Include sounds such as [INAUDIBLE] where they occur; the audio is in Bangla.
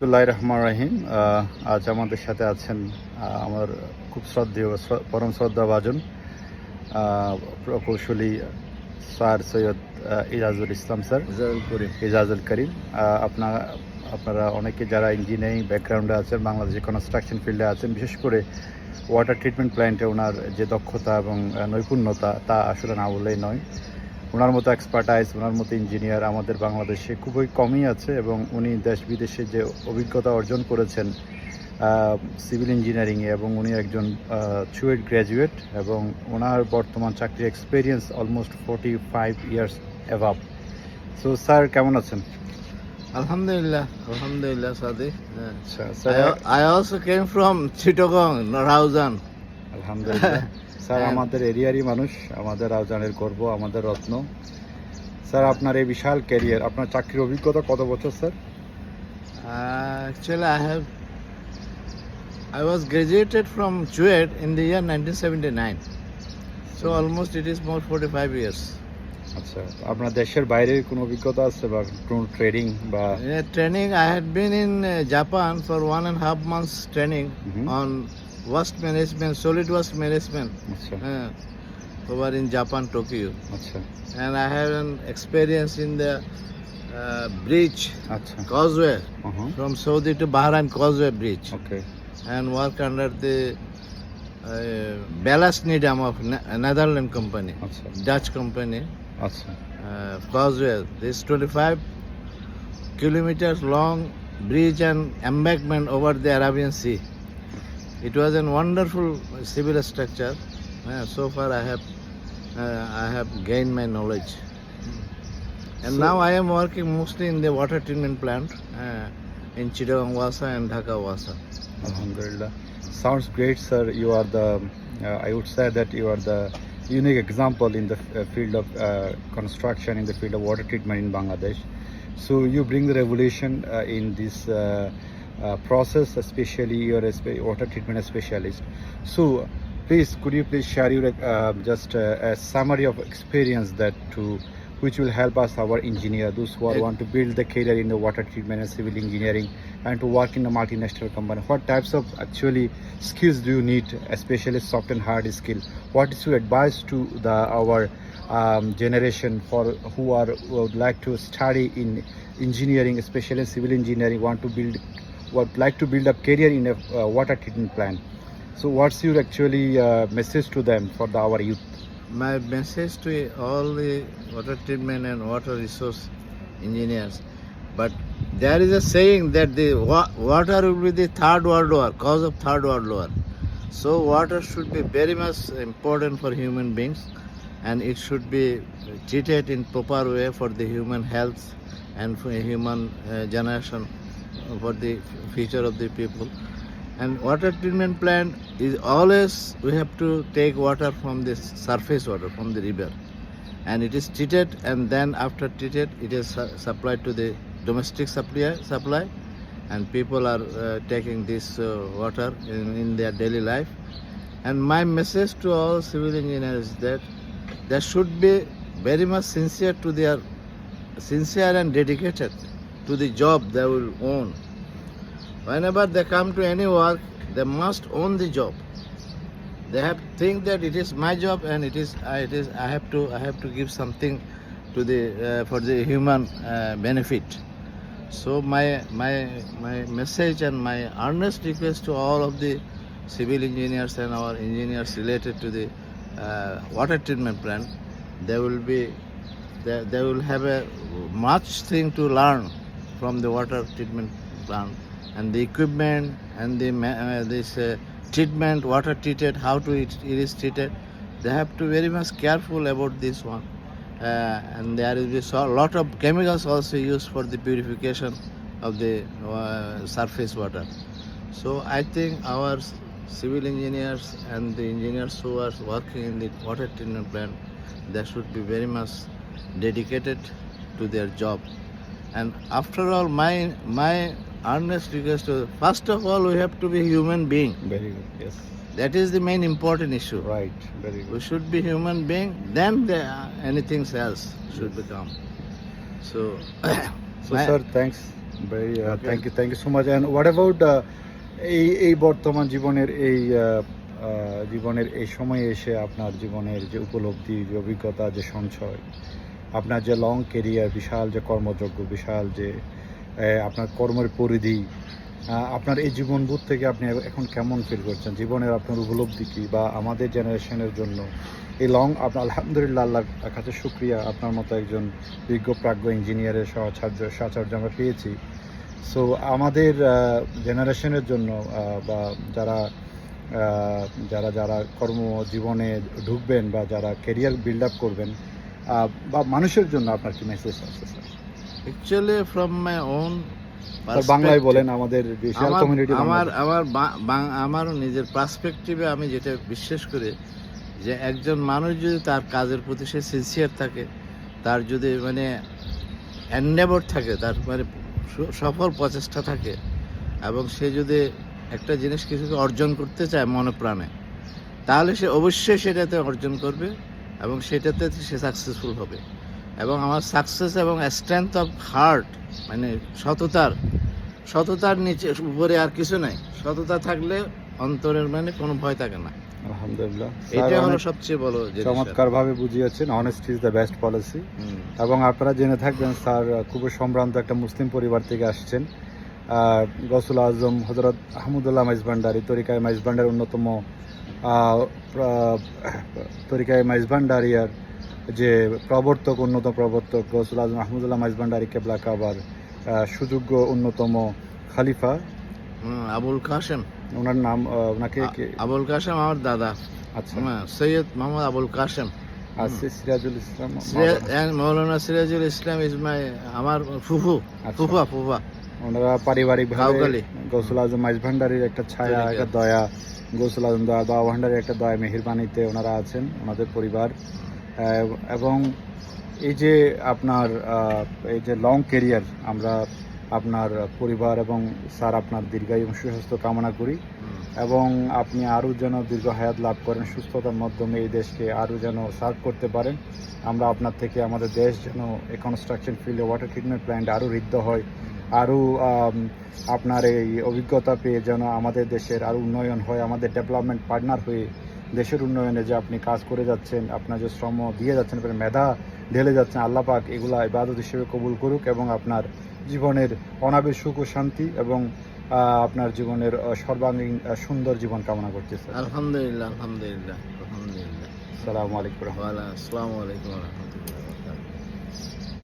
আব্দুল্লাহ রহমান রাহিম আজ আমাদের সাথে আছেন আমার খুব শ্রদ্ধেয় পরম শ্রদ্ধা ভাজন প্রকৌশলী স্যার সৈয়দ আহ, ইরাজুল ইসলাম স্যার। ইজাজুল করিম। আপনার আপনারা অনেকে যারা ইঞ্জিনিয়ারিং ব্যাকগ্রাউন্ডে আছেন বাংলাদেশে কনস্ট্রাকশন ফিল্ডে আছেন বিশেষ করে ওয়াটার ট্রিটমেন্ট প্ল্যান্টে ওনার যে দক্ষতা এবং নৈপুণ্যতা তা আসলে না বললেই নয়। ওনার মতো এক্সপার্টাইজ ওনার মতো ইঞ্জিনিয়ার আমাদের বাংলাদেশে খুবই কমই আছে এবং উনি দেশ বিদেশে যে অভিজ্ঞতা অর্জন করেছেন সিভিল ইঞ্জিনিয়ারিংয়ে এবং উনি একজন চুয়েট গ্র্যাজুয়েট এবং ওনার বর্তমান চাকরির experience almost forty five years above so sir কেমন আছেন Alhamdulillah, Alhamdulillah, Sadi. আচ্ছা I, sir I also came from Chittagong. আলহামদুলিল্লাহ [LAUGHS] স্যার আমাদের এরিয়ারই মানুষ আমাদের রাজধানীর গর্ব আমাদের রত্ন। স্যার আপনার এই বিশাল ক্যারিয়ার আপনার চাকরির অভিজ্ঞতা কত বছর sir? Actually I have I was graduated from জুয়েড in the year nineteen so almost it is more forty five years আচ্ছা আপনার দেশের বাইরে কোনো অভিজ্ঞতা আছে বা কোন ট্রেনিং বা training I had been in Japan for one and half months training on half months training Mhm. on waste management, solid waste management, আচ্ছা uh, over in Japan, Tokyo. আচ্ছা And I have an experience in the uh, bridge, আচ্ছা causeway, uh-huh. from Saudi to Bahrain causeway bridge, okay and work under the uh, ballast needham of Ne- Netherlands company, আচ্ছা Dutch company, আচ্ছা uh, causeway. This 25 kilometers long bridge and embankment over the Arabian Sea. It was a wonderful civil structure. Uh, so far, I have uh, I have gained my knowledge. And So- now I am working mostly in the water treatment plant uh, in Chittagong Wasa and Dhaka Wasa. Alhamdulillah. Sounds great, sir. You are the, uh, I would say that you are the unique example in the uh, field of uh, construction, in the field of water treatment in Bangladesh. So you bring the revolution uh, in this uh, uh, process, especially spe- water treatment specialist. So please, could you please share your uh, just uh, a summary of experience that to which will help us, our engineer, those who are, want to build the career in the water treatment and civil engineering, and to work in a multinational company. What types of actually skills do you need, especially soft and hard skill? What is your advice to the our um, generation for who are who would like to study in engineering, especially civil engineering, want to build, would like to build up career in a uh, water treatment plant? So, what's your actually uh, message to them for the, our youth? My message to all the water treatment and water resource engineers. But there is a saying that the wa- water will be the third world war, cause of third world war. So water should be very much important for human beings, and it should be treated in proper way for the human health and for human uh, generation, for the future of the people. And water treatment plant is always we have to take water from the surface water from the river, and it is treated, and then after treated, it is su- supplied to the domestic supply supply, and people are uh, taking this uh, water in, in their daily life. And my message to all civil engineers is that they should be very much sincere to their sincere and dedicated to the job they will own. Whenever they come to any work, they must own the job. They have think that it is my job and it is I it is I have to I have to give something to the uh, for the human uh, benefit. So my my my message and my earnest request to all of the civil engineers and our engineers related to the uh, water treatment plant, they will be they, they will have a much thing to learn from the water treatment plant. And the equipment and the uh, this uh, treatment water treated how to it, it is treated they have to very much careful about this one. Uh, and there is a lot of chemicals also used for the purification of the uh, surface water. So i think our civil engineers and the engineers who are working in the water treatment plant they should be very much dedicated to their job and after all my my earnest request to first of all we have to be human being Very good. Yes. that is the main important issue Right. Very good. we should be human being then the, anything else should yes. become so So, my- sir, thanks. very uh, Okay. thank you thank you so much and what about uh, এই এই বর্তমান জীবনের এই জীবনের এই সময়ে এসে আপনার জীবনের যে উপলব্ধি যে অভিজ্ঞতা যে সঞ্চয় আপনার যে লং কেরিয়ার বিশাল যে কর্মযোগ্য বিশাল যে আপনার কর্মের পরিধি আপনার এই জীবনবোধ থেকে আপনি এখন কেমন ফিল করছেন? জীবনের আপনার উপলব্ধি কি? বা আমাদের জেনারেশনের জন্য এই লং আপনার আলহামদুলিল্লাহ, আল্লাহর কাছে শুক্রিয়া। আপনার মতো একজন বিজ্ঞ, প্রাজ্ঞ ইঞ্জিনিয়ারের সাহায্য সাহায্য আমরা পেয়েছি। সো আমাদের জেনারেশনের জন্য বা যারা যারা যারা কর্মজীবনে ঢুকবেন বা যারা কেরিয়ার বিল্ড আপ করবেন বা মানুষের জন্য আপনার কি মেসেজ আছে sir actually from my own বাংলায় বলেন আমাদের কমিউনিটি আমার আমার আমার নিজের পার্সপেক্টিভে আমি যেটা বিশ্বাস করি যে একজন মানুষ যদি তার কাজের প্রতি সে সিনসিয়ার থাকে তার যদি মানে অ্যান্ডেবর থাকে তার মানে সফল প্রচেষ্টা থাকে এবং সে যদি একটা জিনিস কিছুকে অর্জন করতে চায় মনে প্রাণে তাহলে সে অবশ্যই সেটাতে অর্জন করবে। এবং সেটাতে সে সাকসেসফুল হবে। এবং আমার সাকসেস এবং স্ট্রেংথ অফ হার্ট মানে সততার সততার নিচে উপরে আর কিছু নাই। সততা থাকলে অন্তরের মানে কোনো ভয় থাকে না। আলহামদুলিল্লাহ। এটা হলো সবচেয়ে বড় জিনিস চমৎকার বুঝিয়েছেন। Honesty is the best policy এবং আপনারা জেনে থাকবেন স্যার খুবই সম্ভ্রান্ত একটা মুসলিম পরিবার থেকে আসছেন। গসুল আজম হজরত আহমদুল্লাহ মাইজভান্ডারি তরিকায় মাইজভান্ডার অন্যতম তরিকায় মাইজভান্ডারিয়ার যে প্রবর্তক অন্যতম প্রবর্তক গসুল আজম আহমদুল্লাহ মাইজভান্ডারি কেবলা কাবার সুযোগ্য অন্যতম খালিফা। আবুল কাসেম ওনার নাম ওনাকে আবুল কাসেম আমার দাদা। আচ্ছা। সৈয়দ মোহাম্মদ আবুল কাসেম আর সিরাজুল ইসলাম মৌলানা সিরাজুল ইসলাম ইজ মাই আমার ফুফু আচ্ছা। ফুফা ফুফা। ওনারা পারিবারিক ভাবে। গৌসুল আজম মাইজ ভান্ডারির একটা ছায়া একটা দয়া গৌসুল আজম দয়া দয়া ভান্ডারের একটা দয়া মেহেরবানিতে ওনারা আছেন ওনাদের পরিবার। এবং এই যে আপনার এই যে লং কেরিয়ার আমরা আপনার পরিবার এবং স্যার আপনার দীর্ঘায়ু এবং সুস্বাস্থ্য কামনা করি। এবং আপনি আরও যেন দীর্ঘ হায়াত লাভ করেন সুস্থতার মাধ্যমে এই দেশকে আরও যেন সার্ভ করতে পারেন। আমরা আপনার থেকে আমাদের দেশ যেন কনস্ট্রাকশন ফিল্ডে ওয়াটার ট্রিটমেন্ট প্ল্যান্ট আরও ঋদ্ধ হয়। আরও আপনার এই অভিজ্ঞতা পেয়ে যেন আমাদের দেশের আরও উন্নয়ন হয় আমাদের ডেভেলপমেন্ট পার্টনার হয়ে দেশের উন্নয়নে যে আপনি কাজ করে যাচ্ছেন আপনার যে শ্রম দিয়ে যাচ্ছেন আপনার মেধা ঢেলে যাচ্ছেন আল্লাহ পাক এগুলা ইবাদত হিসেবে কবুল করুক এবং আপনার জীবনের অনাবের সুখ ও শান্তি এবং আপনার জীবনের সর্বাঙ্গীন সুন্দর জীবন কামনা করতেছে। আলহামদুলিল্লাহ আলহামদুলিল্লাহ আলহামদুলিল্লাহ। আসসালামু আলাইকুম আসসালামু। আলাইকুম।